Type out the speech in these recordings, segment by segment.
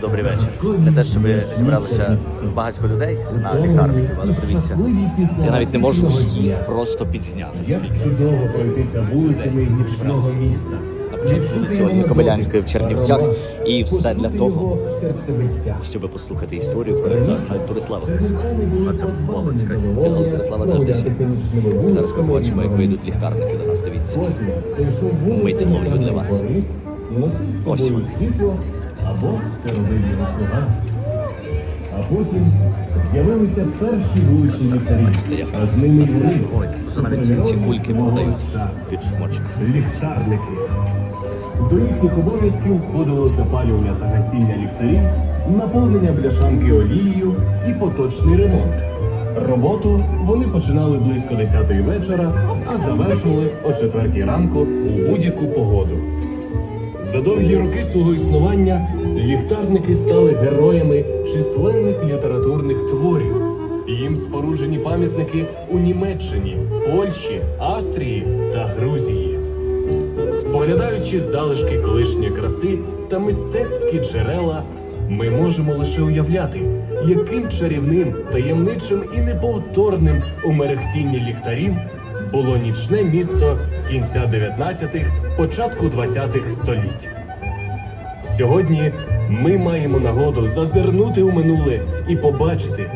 добрий вечір. Для те, щоб зібралося багатько людей на ліхтарник. Але подивіться, я навіть не можу всіх просто підзняти. Як Наскільки чудово пройтися вулицями нічного міста. сьогодні Кобилянської в Чернівцях, і все для того, щоб послухати історію про Турислава. А це. Михайло Турислава теж десь. Зараз побачимо, як вийдуть ліхтарники до нас. Дивіться. Ми цілуємо для вас. Ось вони. Або це робив його слуга. А потім з'явилися перші вуличні ліхтарі, а з ними й вони. Ці кульки продають під шмочок. Ліхтарники. До їхніх обов'язків входило запалювання та гасіння ліхтарів, наповнення бляшанки олією і поточний ремонт. Роботу вони починали близько 10-ї вечора, а завершували о 4-й ранку у будь-яку погоду. За довгі роки свого існування ліхтарники стали героями численних літературних творів. Їм споруджені пам'ятники у Німеччині, Польщі, Австрії та Грузії. Споглядаючи залишки колишньої краси та мистецькі джерела, ми можемо лише уявляти, яким чарівним, таємничим і неповторним у мерехтінні ліхтарів було нічне місто кінця 19-х, початку 20-х століть. Сьогодні ми маємо нагоду зазирнути у минуле і побачити,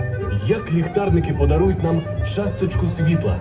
як ліхтарники подарують нам часточку світла